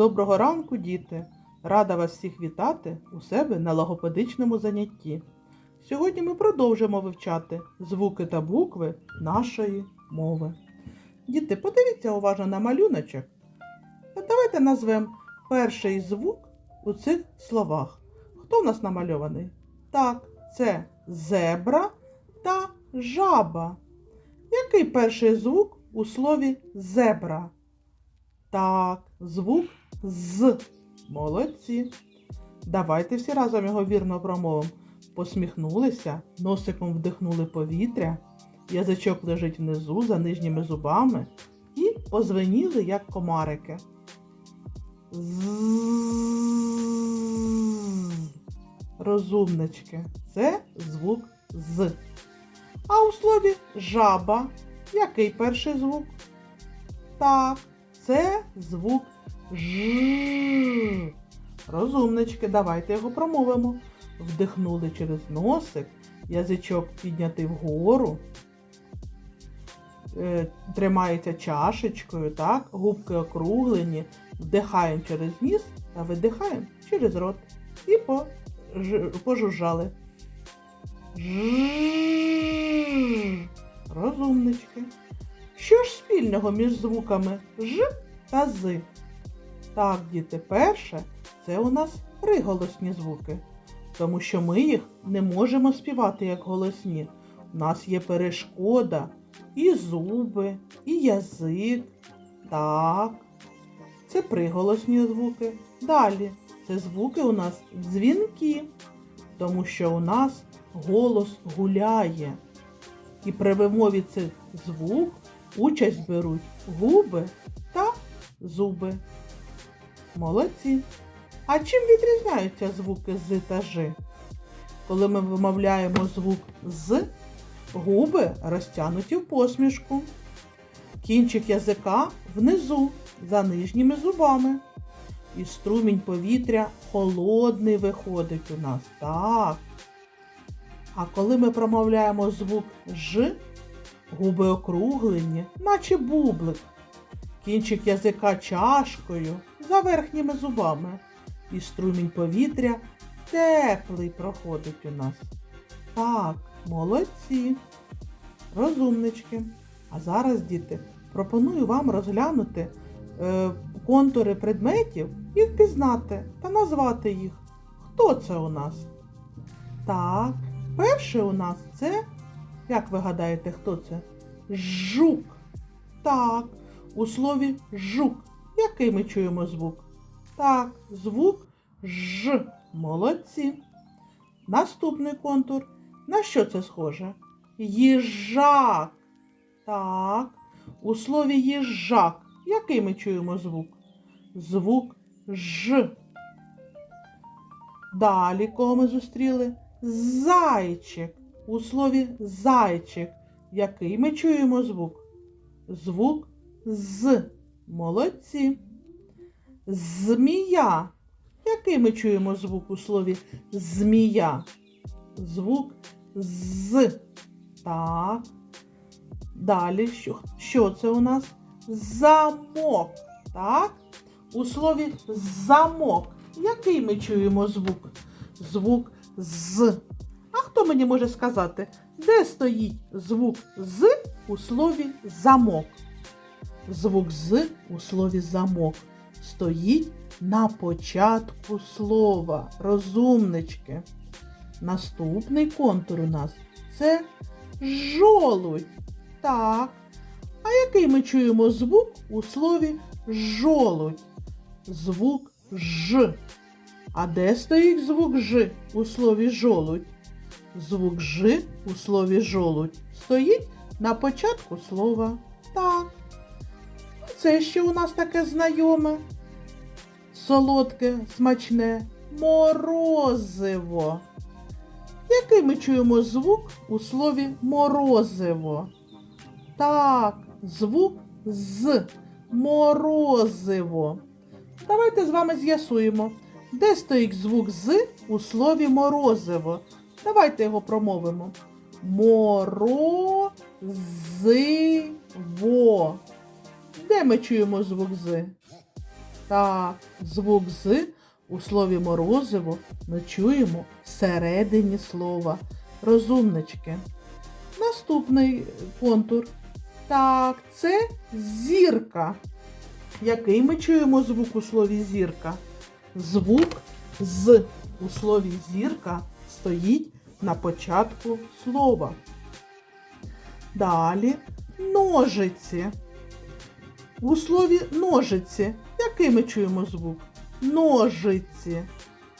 Доброго ранку, діти! Рада вас всіх вітати у себе на логопедичному занятті. Сьогодні ми продовжимо вивчати звуки та букви нашої мови. Діти, подивіться уважно на малюночок. Та давайте назвемо перший звук у цих словах. Хто в нас намальований? Так, це зебра та жаба. Який перший звук у слові зебра? Так, звук з. Молодці. Давайте всі разом його вірно промовимо. Посміхнулися, носиком вдихнули повітря, язичок лежить внизу за нижніми зубами і позвеніли, як комарики. Розумнички. Це звук з. А у слові жаба який перший звук? Так, це звук Ж. Розумнички, давайте його промовимо. Вдихнули через носик, язичок піднятий вгору, е, тримається чашечкою, так, губки округлені, вдихаємо через ніс та видихаємо через рот. І пожужжали. Ж. Розумнички. Що ж спільного між звуками Ж та З? Так, діти, перше, це у нас приголосні звуки, тому що ми їх не можемо співати як голосні. У нас є перешкода і зуби, і язик. Так, це приголосні звуки. Далі це звуки у нас дзвінки, тому що у нас голос гуляє. І при вимові цих звук участь беруть губи та зуби. Молодці. А чим відрізняються звуки з та ж? Коли ми вимовляємо звук з, губи розтягнуті в посмішку. Кінчик язика внизу, за нижніми зубами. І струмінь повітря холодний виходить у нас. Так. А коли ми промовляємо звук Ж, губи округлені, наче бублик, кінчик язика чашкою за верхніми зубами, і струмінь повітря теплий проходить у нас. Так, молодці, розумнички. А зараз, діти, пропоную вам розглянути е, контури предметів і впізнати та назвати їх. Хто це у нас? Так, Перше у нас це, як ви гадаєте, хто це? Жук. Так, у слові жук. Який ми чуємо звук? Так, звук Ж. Молодці. Наступний контур. На що це схоже? Їжак. Так. У слові їжак. Який ми чуємо звук? Звук Ж. Далі кого ми зустріли? Зайчик. У слові зайчик. Який ми чуємо звук? Звук з. Молодці. Змія. Який ми чуємо звук у слові змія? Звук з. Так. Далі, що, що це у нас? Замок. Так? У слові замок. Який ми чуємо звук? Звук з. Хто мені може сказати, де стоїть звук з у слові замок? Звук з у слові замок стоїть на початку слова. Розумнички. Наступний контур у нас це жолудь. Так. А який ми чуємо звук у слові жолудь? Звук ж. А де стоїть звук Ж у слові жолудь? Звук Ж у слові жолудь стоїть на початку слова. Так. Це ще у нас таке знайоме. Солодке, смачне морозиво. Який ми чуємо звук у слові морозиво? Так, звук з морозиво. Давайте з вами з'ясуємо. Де стоїть звук з у слові морозиво? Давайте його промовимо. Морозиво. Де ми чуємо звук з? Так, звук з у слові морозиво ми чуємо всередині слова. Розумнички. Наступний контур. Так, це зірка. Який ми чуємо звук у слові зірка? Звук з у слові зірка стоїть на початку слова. Далі ножиці. У слові ножиці. Який ми чуємо звук? Ножиці.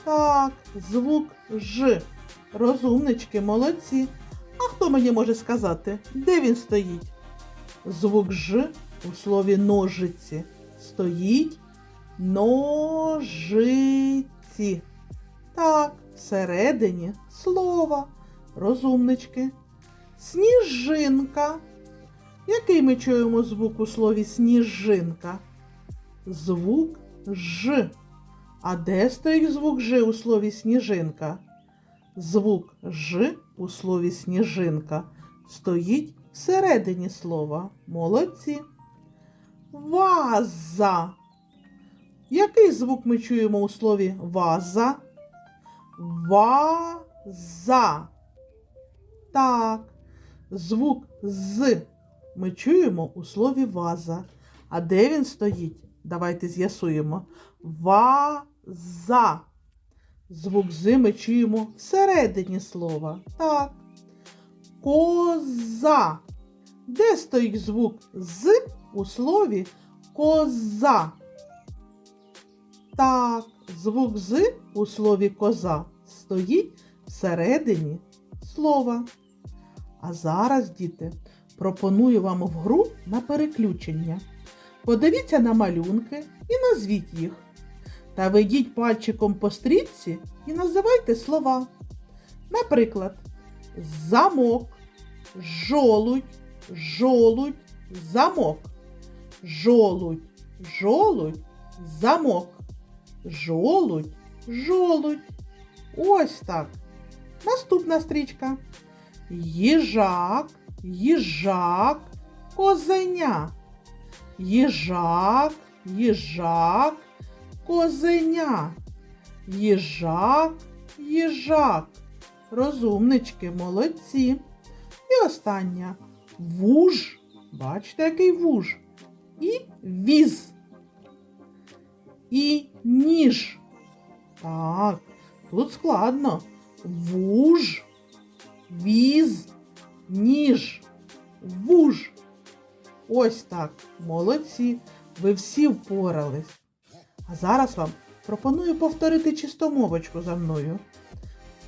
Так, звук Ж. Розумнички, молодці. А хто мені може сказати, де він стоїть? Звук Ж у слові ножиці стоїть ножиці. Так, всередині слова. Розумнички. Сніжинка. Який ми чуємо звук у слові сніжинка? Звук Ж. А де стоїть звук Ж у слові сніжинка? Звук Ж у слові сніжинка стоїть всередині слова. Молодці. Ваза. Який звук ми чуємо у слові ваза? Ваза. Так. Звук з ми чуємо у слові ваза. А де він стоїть? Давайте з'ясуємо. Ваза. Звук з ми чуємо всередині слова. Так. Коза. Де стоїть звук з у слові коза? Так, звук з у слові коза стоїть всередині слова. А зараз, діти, пропоную вам в гру на переключення. Подивіться на малюнки і назвіть їх. Та ведіть пальчиком по стрічці і називайте слова. Наприклад, замок, жолудь, жолудь, замок. Жолудь, жолудь, замок. Жолудь, жолудь. Ось так. Наступна стрічка. Їжак, їжак, козеня. Їжак, їжак, козеня. Їжак, їжак. Розумнички, молодці. І остання. Вуж. Бачите, який вуж. І віз. І ніж. Так, тут складно. Вуж, віз, ніж, вуж. Ось так. Молодці. Ви всі впорались. А зараз вам пропоную повторити чистомовочку за мною.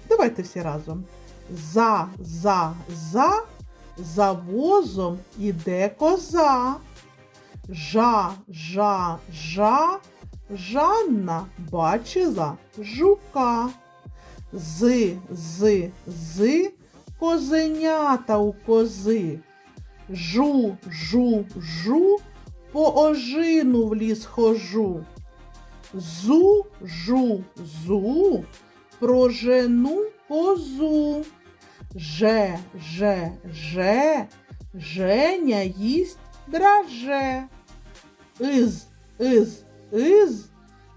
Давайте всі разом. За, за, за, за возом іде коза. Жа, жа, жа, Жанна бачила жука. З, з, з, козенята у кози. Жу, жу, жу, по ожину в ліс хожу. Зу, жу, зу, прожену козу. Же, же, же, Женя їсть драже. Из, из, из,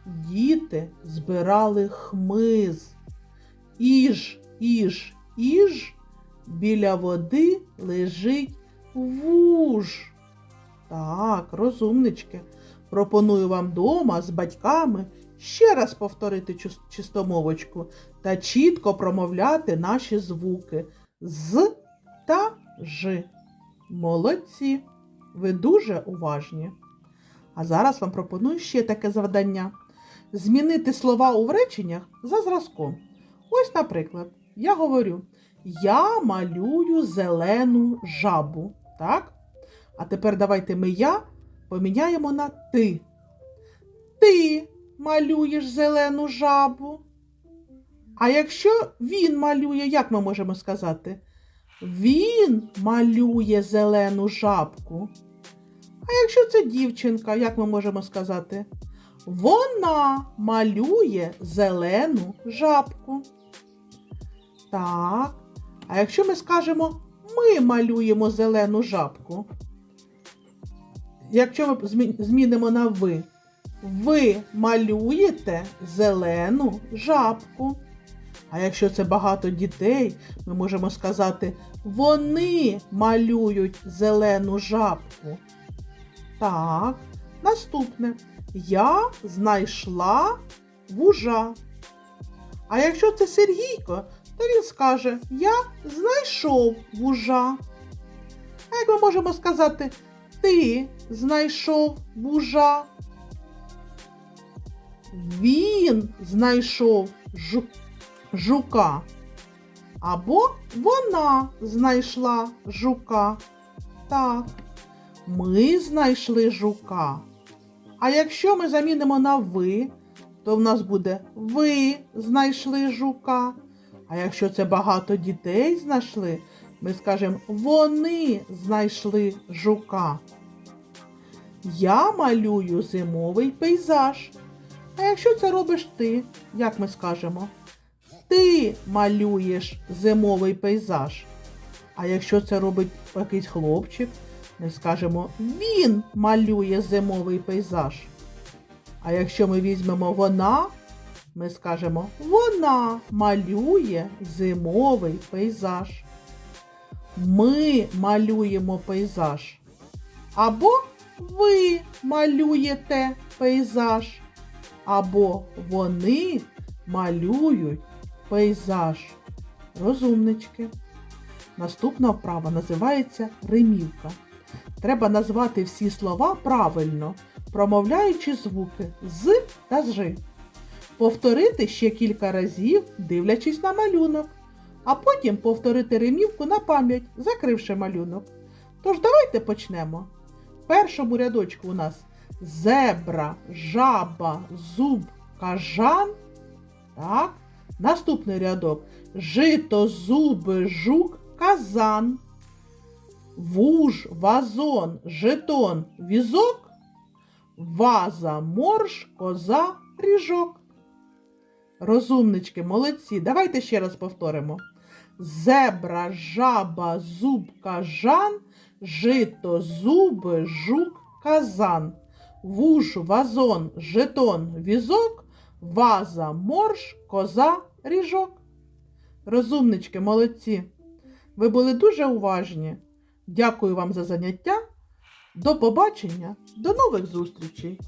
діти збирали хмиз. Іж, іж, іж, біля води лежить вуж. Так, розумнички. Пропоную вам дома з батьками ще раз повторити чистомовочку та чітко промовляти наші звуки з та ж. Молодці! Ви дуже уважні. А зараз вам пропоную ще таке завдання: змінити слова у реченнях за зразком. Ось, наприклад, я говорю: Я малюю зелену жабу. Так? А тепер давайте ми я поміняємо на ти. Ти малюєш зелену жабу. А якщо він малює, як ми можемо сказати? Він малює зелену жабку. А якщо це дівчинка, як ми можемо сказати? Вона малює зелену жабку. Так. А якщо ми скажемо ми малюємо зелену жабку. Якщо ми змінимо на ви, Ви малюєте зелену жабку. А якщо це багато дітей, ми можемо сказати, вони малюють зелену жабку. Так, наступне. Я знайшла вужа. А якщо це Сергійко, то він скаже Я знайшов вужа. А як ми можемо сказати Ти знайшов вужа? Він знайшов жу- жука. Або вона знайшла жука. Так, ми знайшли жука. А якщо ми замінимо на ви, то в нас буде ви знайшли жука. А якщо це багато дітей знайшли, ми скажемо вони знайшли жука. Я малюю зимовий пейзаж. А якщо це робиш ти, як ми скажемо? Ти малюєш зимовий пейзаж. А якщо це робить якийсь хлопчик, ми скажемо він малює зимовий пейзаж. А якщо ми візьмемо вона, ми скажемо вона малює зимовий пейзаж. Ми малюємо пейзаж. Або ви малюєте пейзаж. Або вони малюють пейзаж. Розумнички. Наступна вправа називається римівка. Треба назвати всі слова правильно, промовляючи звуки з та з. Повторити ще кілька разів, дивлячись на малюнок, а потім повторити римівку на пам'ять, закривши малюнок. Тож давайте почнемо. В першому рядочку у нас зебра, жаба, зуб, кажан. Так. Наступний рядок жито, зуби, жук, казан. Вуж, вазон, жетон, візок, ваза, морж, коза, ріжок. Розумнички, молодці. Давайте ще раз повторимо. Зебра, жаба, зуб, кажан, жито, зуби, жук, казан. Вуж, вазон, жетон, візок, ваза, морж, коза, ріжок. Розумнички, молодці. Ви були дуже уважні. Дякую вам за заняття. До побачення, до нових зустрічей!